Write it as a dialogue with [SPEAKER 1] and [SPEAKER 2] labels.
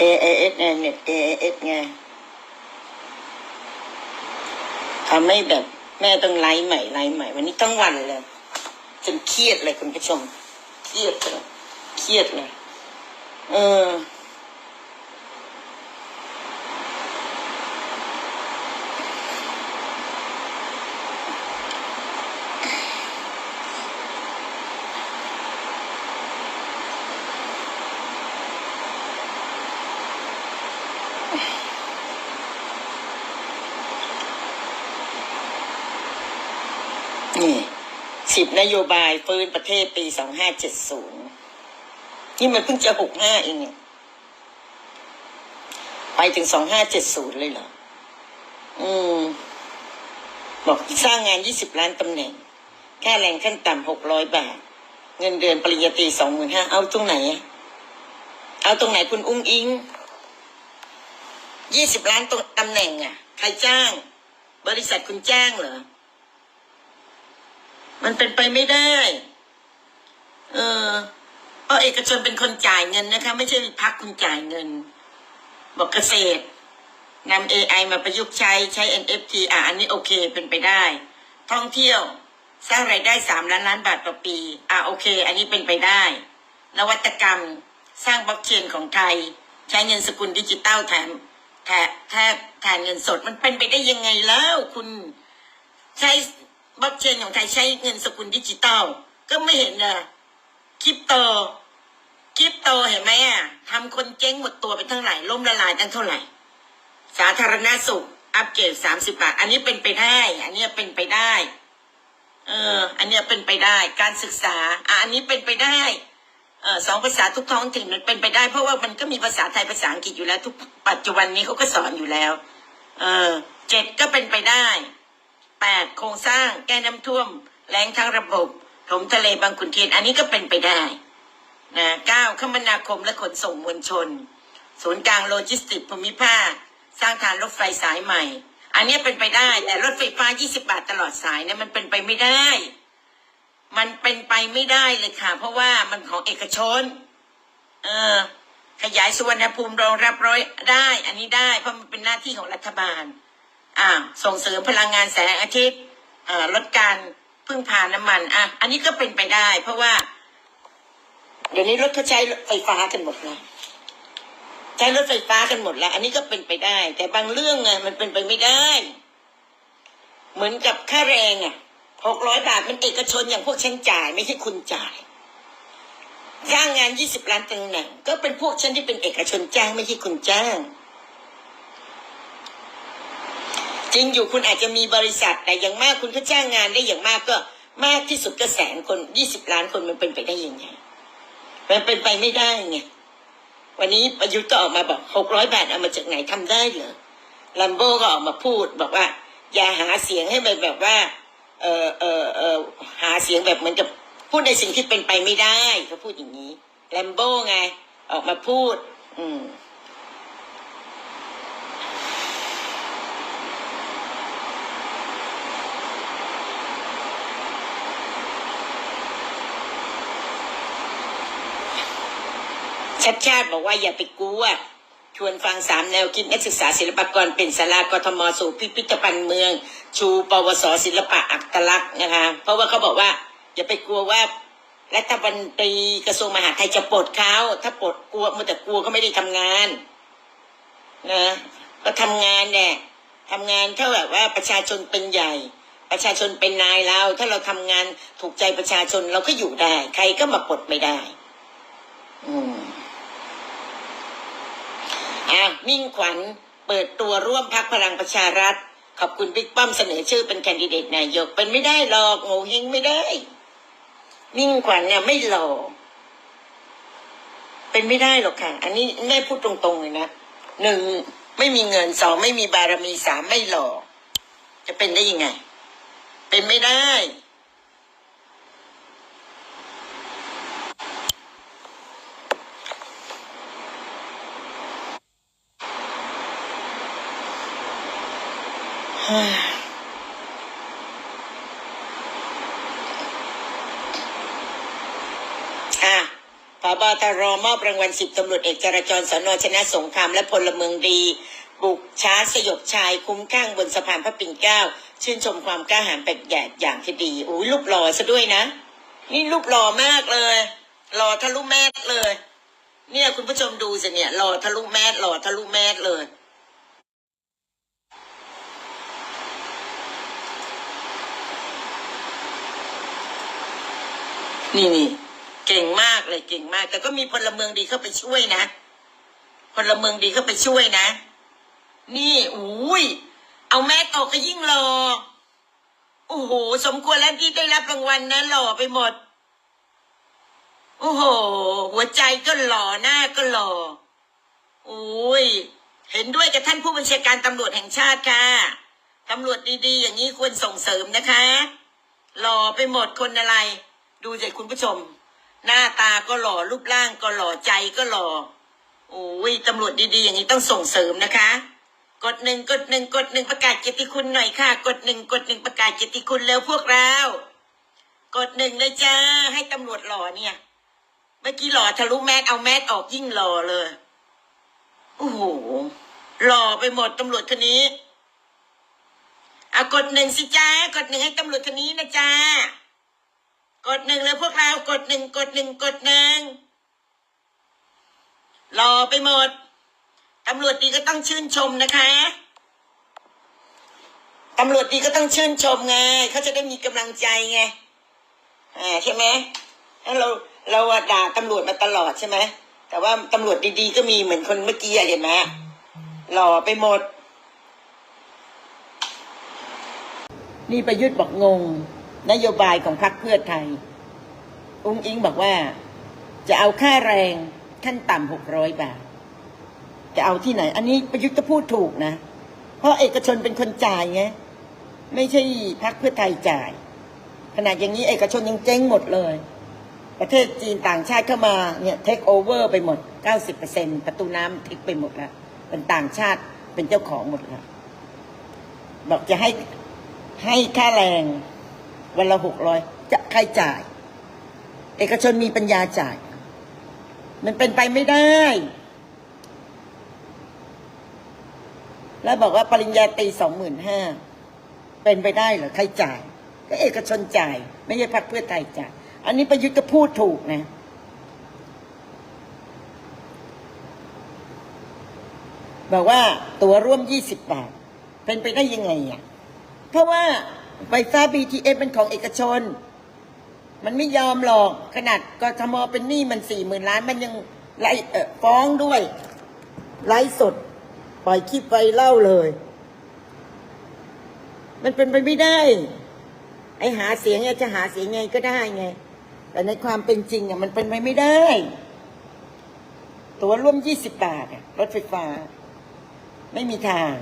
[SPEAKER 1] AAS ไงเน็ต AAS ไงทำให้แบบแม่ต้องไลฟ์ใหม่ไลฟ์ใหม่ วันนี้ตั้งวันเลยจนเครียดเลยคุณผู้ชม เครียดเลยเครียดเลยเออ นี่ สิบนโยบายฟื้นประเทศปีสองห้าเจ็ดศูนย์นี่มันเพิ่งจะหกห้าเองเนี่ยไปถึงสองห้าเจ็ดศูนย์เลยเหรอ อืม บอกสร้างงานยี่สิบล้านตำแหน่ง ค่าแรงขั้นต่ำหกร้อยบาท เงินเดือนปริญญาตรีสองหมื่นห้า เอาตรงไหน เอาตรงไหนคุณอุ้งอิง ยี่สิบล้านตตำแหน่งอะ ใครจ้าง บริษัทคุณจ้างเหรอ มันเป็นไปไม่ได้ เออเพราะเอกชนเป็นคนจ่ายเงินนะคะ ไม่ใช่พักคุณจ่ายเงิน บอกเกษตรนำ AI มาประยุกต์ใช้ใช้ NFT อะอันนี้โอเคเป็นไปได้ ท่องเที่ยวสร้างรายได้สามล้านล้านบาทต่อปี อะโอเค อันนี้เป็นไปได้ นวัตกรรมสร้างบล็อกเชนของไทย ใช้เงินสกุลดิจิตอลแทนแทนแทนแทนเงินสดมันเป็นไปได้ยังไงแล้ว คุณใช้ บล็อกเชนของไทยใช้เงินสกุลดิจิตอลก็ไม่เห็นเลยคริปโตคริปโตเห็นไหมอะทำคนเจ๊งหมดตัวไปทั้งไหร่ล่มละลายตั้งเท่าไหร่ สาธารณสุข อัปเกรดสามสิบาท อันนี้เป็นไปได้ อันนี้เป็นไปได้ เออ อันนี้เป็นไปได้ การศึกษาอะอันนี้เป็นไปได้เออสองภาษาทุกท้องถิ่นมันเป็นไปได้ เพราะว่ามันก็มีภาษาไทยภาษาอังกฤษอยู่แล้ว ทุกปัจจุบันนี้เขาก็สอนอยู่แล้ว เออเจ็ดก็เป็นไปได้ แปดโครงสร้างแก้น้ำท่วม แรงทั้งระบบถมทะเลบางขุนเทียน อันนี้ก็เป็นไปได้นะเก้าคมนาคมและขนส่งมวลชน ศูนย์กลางโลจิสติกส์ภูมิภาค สร้างทางรถไฟสายใหม่ อันนี้เป็นไปได้แต่รถไฟฟ้า 20 บาทตลอดสายเนี่ยมันเป็นไปไม่ได้ มันเป็นไปไม่ได้เลยค่ะ เพราะว่ามันของเอกชน เออขยายสุวรรณภูมิรองรับร้อยได้ อันนี้ได้เพราะมันเป็นหน้าที่ของรัฐบาล อ่าส่งเสริมพลังงานแสงอาทิตย์อ่าลดการพึ่งพาน้ำมันอะอันนี้ก็เป็นไปได้ เพราะว่า เดี๋ยวนี้รถเขาใช้ไฟฟ้ากันหมดแล้วใช้รถไฟฟ้ากันหมดแล้ว อันนี้ก็เป็นไปได้ แต่บางเรื่องไงมันเป็นไปไม่ได้ เหมือนกับค่าแรงอะหกร้อยบาทมันเอกชนอย่างพวกฉันจ่าย ไม่ใช่คุณจ่ายจ้างงานยี่สิบล้านตำแหน่งก็เป็นพวกฉันที่เป็นเอกชนจ้างไม่ใช่คุณจ้าง จริงอยู่คุณอาจจะมีบริษัท แต่อย่างมากคุณก็จ้างงานได้อย่างมากก็มากที่สุดก็แสนคนยี่สิบล้านคนมันเป็นไปได้ยังไง มันเป็นไปไม่ได้ไงวันนี้ประยุทธ์ก็ออกมาบอกหกร้อยบาทเอามาจากไหนทำได้เหรอลัมโบก็ออกมาพูดบอกว่า อย่าหาเสียงให้มันแบบว่า เออเออเออหาเสียงแบบเหมือนกับพูดในสิ่งที่เป็นไปไม่ได้เขาพูดอย่างนี้แลมโบไง ออกมาพูด อืม ชัดชาติบอกว่าอย่าไปกลัวชวนฟังสามแนวคิดนักศึกษาศิลปกรเป็นสารากทมสู่พิพิธภัณฑ์เมือง ชูปวสศิลปะอัตลักษณ์นะคะ เพราะว่าเขาบอกว่า อย่าไปกลัวว่ารัฐมนตรีกระทรวงมหาดไทยจะปลดเขาถ้าปลดกลัวมันแต่กลัวก็ไม่ได้ทำงานนะก็ทำงานเนี่ยทำงานเท่าแบบว่าประชาชนเป็นใหญ่ ประชาชนเป็นนายเรา ถ้าเราทำงานถูกใจประชาชนเราก็อยู่ได้ ใครก็มาปลดไม่ได้ อืม อะมิ่งขวัญเปิดตัวร่วมพักพลังประชารัฐ ขอบคุณบิ๊กป้อมเสนอชื่อเป็นแคนดิเดตนายก เป็นไม่ได้หรอกโง่เฮงไม่ได้ มิ่งขวัญเนี่ยไม่หล่อเป็นไม่ได้หรอกค่ะ อันนี้แม่พูดตรงๆเลยนะหนึ่งไม่มีเงินสองไม่มีบารมีสามไม่หล่อจะเป็นได้ยังไง เป็นไม่ได้ พบตรมอบรางวัลสิบตำรวจเอกจราจรสนชนะสงครามและพลเมืองดี บุกช้าสยบชายคุ้มข้างบนสะพานพระปิ่นเกล้า ชื่นชมความกล้าหาญแบบอย่างอย่างที่ดีอุ้ยรูปหล่อซะด้วยนะ นี่รูปหล่อมากเลยหล่อทะลุแมสเลย เนี่ยคุณผู้ชมดูสิเนี่ยหล่อทะลุแมสหล่อทะลุแมสเลย นี่นี่เก่งมากเลยเก่งมาก แต่ก็มีพลเมืองดีเข้าไปช่วยนะพลเมืองดีเข้าไปช่วยนะ นี่อุ้ยเอาแมสออกก็ยิ่งหล่อโอ้โหสมควรแล้วที่ได้รับรางวัลนะหล่อไปหมดโอ้โห หัวใจก็หล่อหน้าก็หล่อโอ้ยเห็นด้วยกับท่านผู้บัญชาการตำรวจแห่งชาติค่ะตำรวจดีๆ อย่างนี้ควรส่งเสริมนะคะ หล่อไปหมดคนอะไร ดูสิคุณผู้ชม หน้าตาก็หล่อรูปร่างก็หล่อใจก็หล่อโอ้ยตำรวจดีๆ อย่างนี้ต้องส่งเสริมนะคะ กดหนึ่งกดหนึ่งกดหนึ่งประกาศเกียรติคุณหน่อยค่ะ กดหนึ่งกดหนึ่งประกาศเกียรติคุณเร็วพวกเรา กดหนึ่งเลยจ้าให้ตำรวจหล่อเนี่ย เมื่อกี้หล่อทะลุแมสเอาแมสออกยิ่งหล่อเลยโอ้โหหล่อไปหมดตำรวจคนนี้อากดหนึ่งสิจ้ากดหนึ่งให้ตำรวจคนนี้นะจ้า กดหนึ่งเลยพวกเรากดหนึ่งกดหนึ่งกดหนึ่งหล่อไปหมดตำรวจดีก็ต้องชื่นชมนะคะตำรวจดีก็ต้องชื่นชมไงเขาจะได้มีกำลังใจไงอ่าใช่ไหมเราเราด่าตำรวจมาตลอดใช่ไหมแต่ว่าตำรวจดีๆก็มีเหมือนคนเมื่อกี้อะเห็นไหมหล่อไปหมด นี่ประยุทธ์บอกงง นโยบายของพรรคเพื่อไทยอุ้งอิงบอกว่า จะเอาค่าแรงขั้นต่ำหกร้อยบาท จะเอาที่ไหน อันนี้ประยุทธ์ก็พูดถูกนะ เพราะเอกชนเป็นคนจ่ายไง ไม่ใช่พรรคเพื่อไทยจ่าย ขนาดอย่างนี้เอกชนยังเจ๊งหมดเลย ประเทศจีนต่างชาติเข้ามาเนี่ยเทคโอเวอร์ไปหมด 90%ประตูน้ำทิกไปหมดแล้ว เป็นต่างชาติเป็นเจ้าของหมดแล้ว บอกจะให้ให้ค่าแรง วันละหกร้อยจะใครจ่าย เอกชนมีปัญญาจ่าย มันเป็นไปไม่ได้ แล้วบอกว่าปริญญาตีสองหมื่นห้าเป็นไปได้เหรอใครจ่าย ก็เอกชนจ่าย ไม่ใช่พรรคเพื่อไทยจ่าย อันนี้ประยุทธ์ก็พูดถูกนะบอกว่าตั๋วร่วมยี่สิบบาท เป็นไปได้ยังไงอะ เพราะว่า ไฟฟ้า BTS เป็นของเอกชน มันไม่ยอมหรอก ขนาดกทมเป็นหนี้มันสี่หมื่นล้าน มันยังไล่ฟ้องด้วย ไล่สด ปล่อยคลิปไปเล่าเลย มันเป็นไปไม่ได้ ไอหาเสียงเนี่ยจะหาเสียงไงก็ได้ไง แต่ในความเป็นจริงอะมันเป็นไปไม่ได้ ตัวร่วมยี่สิบบาทรถไฟฟ้า ไม่มีทาง